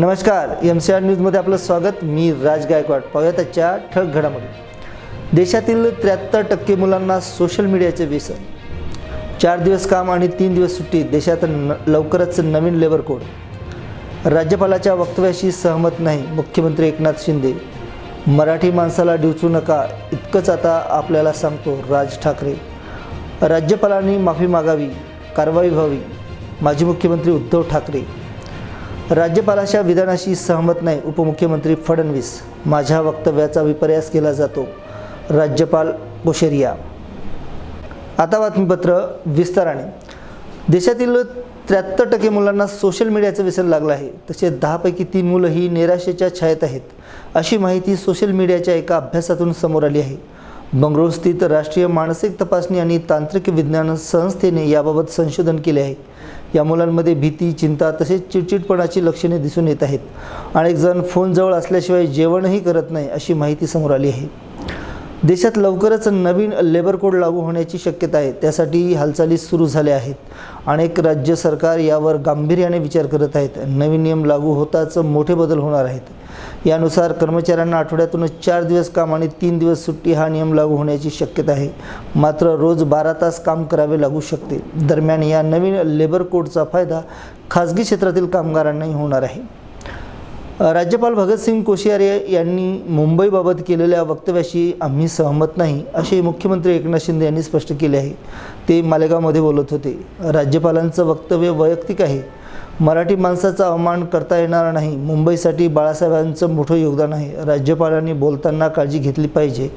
नमस्कार M C R न्यूजमध्ये आपलं स्वागत. मी राज गायकवाड. पाहूया त्याच्या ठळक घडामोडी. देशातील त्र्याहत्तर टक्के मुलांना सोशल मीडियाचे व्यसन. चार दिवस काम आणि तीन दिवस सुट्टी देशात न लवकरच नवीन लेबर कोड राज्यपालाच्या वक्तव्याशी सहमत नाही मुख्यमंत्री एकनाथ शिंदे. मराठी माणसाला डिवचू नका इतकंच आता आपल्याला सांगतो राज ठाकरे. राज्यपालांनी माफी मागावी कारवाई व्हावी. माजी मुख्यमंत्री उद्धव ठाकरे. राज्यपालाच्या विधानाशी सहमत नाही उपमुख्यमंत्री फडणवीस. माझ्या वक्तव्याचा विपर्यास केला जातो. राज्यपाल कोशेरिया आता बातमीपत्र विस्ताराने. देशातील त्र्याहत्तर टक्के मुलांना सोशल मीडियाचं व्यसन लागलं आहे. तसे दहापैकी तीन मुलं ही निराशेच्या छायेत आहेत. अशी माहिती सोशल मीडियाच्या एका अभ्यासातून समोर आली आहे. बंगळुरू स्थित राष्ट्रीय मानसिक तपासणी आणि तांत्रिक विज्ञान संस्थेने याबाबत संशोधन केले आहे. या मुलांमध्ये भीती चिंता तसेच चिडचिडपणाची लक्षणे दिसून येत आहेत. अनेक जण फोनजवळ असल्याशिवाय जेवणही करत नाही अशी माहिती समोर आली आहे. देशात लवकरच नवीन लेबर कोड लागू होण्याची शक्यता आहे. त्यासाठी हालचाली सुरू झाल्या आहेत. अनेक राज्य सरकार यावर गांभीर्याने विचार करत आहेत. नवीन नियम लागू होताच मोठे बदल होणार आहेत. यानुसार कर्मचाऱ्यांना आठवड्यातून चार दिवस काम आणि तीन दिवस सुट्टी हा नियम लागू होण्याची शक्यता आहे. मात्र रोज बारा तास काम करावे लागू शकते. दरम्यान या नवीन लेबर कोडचा फायदा खाजगी क्षेत्रातील कामगारांनाही होणार आहे. राज्यपाल भगतसिंग कोश्यारी यांनी मुंबईबाबत केलेल्या वक्तव्याशी आम्ही सहमत नाही असे मुख्यमंत्री एकनाथ शिंदे यांनी स्पष्ट केले आहे. ते मालेगावमध्ये बोलत होते. राज्यपालांचं वक्तव्य वैयक्तिक आहे. मराठी माणसाचा अवमान करता येणार नाही. मुंबईसाठी बाळासाहेबांचं मोठं योगदान आहे. राज्यपालांनी बोलताना काळजी घेतली पाहिजे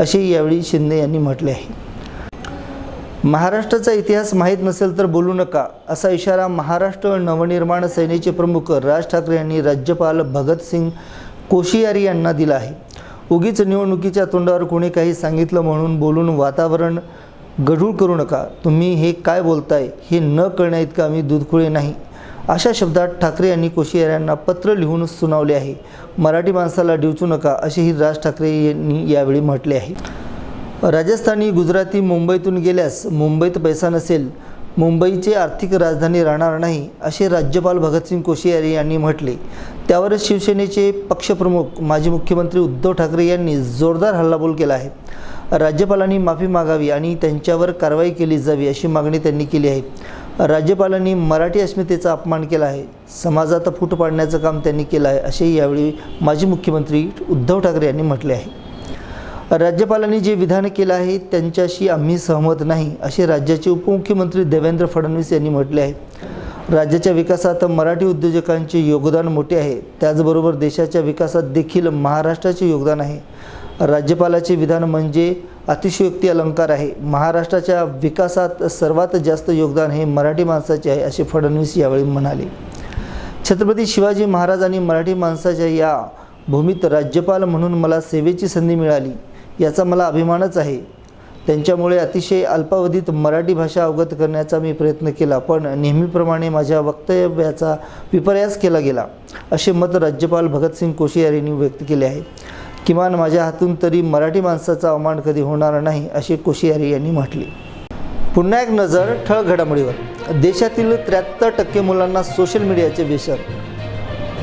असे यावेळी शिंदे यांनी म्हटले आहे. महाराष्ट्राचा इतिहास माहीत नसेल तर बोलू नका असा इशारा महाराष्ट्र नवनिर्माण सेनेचे प्रमुख राज ठाकरे यांनी राज्यपाल भगतसिंग कोशियारी यांना दिला आहे. उगीच निवडणुकीच्या तोंडावर कोणी काही सांगितलं म्हणून बोलून वातावरण गढूळ करू नका. तुम्ही हे काय बोलताय हे न कळण्याइतकं आम्ही दूधखुळे नाही. अशा शब्दात ठाकरे यांनी कोशियार यांना पत्र लिहून सुनावले आहे. मराठी माणसाला डिवचू नका असेही राज ठाकरे यांनी यावेळी म्हटले आहे. राजस्थानी गुजराती मुंबईतून गेल्यास मुंबईत पैसा नसेल मुंबईची आर्थिक राजधानी राहणार नाही असे राज्यपाल भगतसिंग कोश्यारी यांनी म्हटले. त्यावर शिवसेनेचे पक्षप्रमुख माजी मुख्यमंत्री उद्धव ठाकरे यांनी जोरदार हल्लाबोल केला आहे. राज्यपालांनी माफी मागावी आणि त्यांच्यावर कारवाई केली जावी अशी मागणी त्यांनी केली आहे. राज्यपालांनी मराठी अस्मितेचा अपमान केला आहे. समाजात फूट पाडण्याचं काम त्यांनी केलं आहे असे यावेळी माजी मुख्यमंत्री उद्धव ठाकरे यांनी म्हटले आहे. राज्यपालांनी जे विधान केलं आहे त्यांच्याशी आम्ही सहमत नाही असे राज्याचे उपमुख्यमंत्री देवेंद्र फडणवीस यांनी म्हटले आहे. राज्याच्या विकासात मराठी उद्योजकांचे योगदान मोठे आहे. त्याचबरोबर देशाच्या विकासात देखील महाराष्ट्राचे योगदान आहे. राज्यपालाचे विधान म्हणजे अतिशयोक्ती अलंकार आहे. महाराष्ट्राच्या विकासात सर्वात जास्त योगदान हे मराठी माणसाचे आहे असे फडणवीस यावेळी म्हणाले. छत्रपती शिवाजी महाराज आणि मराठी माणसाच्या या भूमीत राज्यपाल म्हणून मला सेवेची संधी मिळाली. याचा मला अभिमानच आहे. त्यांच्यामुळे अतिशय अल्पावधीत मराठी भाषा अवगत करण्याचा मी प्रयत्न केला पण नेहमीप्रमाणे माझ्या वक्तव्याचा विपर्यास केला गेला असे मत राज्यपाल भगतसिंग कोश्यारी यांनी व्यक्त केले आहे. किमान माझ्या हातून तरी मराठी माणसाचा अवमान कधी होणार नाही असे कोश्यारी यांनी म्हटले. पुन्हा एक नजर ठळ घडामोडीवर. देशातील त्र्याहत्तर टक्के मुलांना सोशल मीडियाचे व्यसन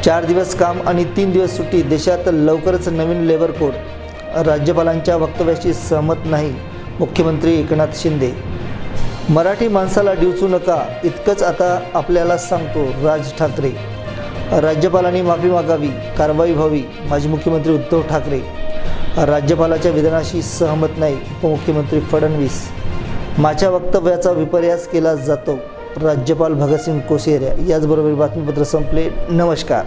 चार दिवस काम आणि तीन दिवस सुट्टी देशात लवकरच नवीन लेबर कोड. राज्यपालांच्या वक्तव्याशी सहमत नाही मुख्यमंत्री एकनाथ शिंदे. मराठी माणसाला डिवचू नका इतकंच आता आपल्याला सांगतो राज ठाकरे. राज्यपालांनी माफी मागावी कारवाई व्हावी माजी मुख्यमंत्री उद्धव ठाकरे. राज्यपालाच्या विधानाशी सहमत नाही उपमुख्यमंत्री फडणवीस. माझ्या वक्तव्याचा विपर्यास केला जातो. राज्यपाल भगतसिंग कोश्यारी याचबरोबर बातमीपत्र संपले. नमस्कार.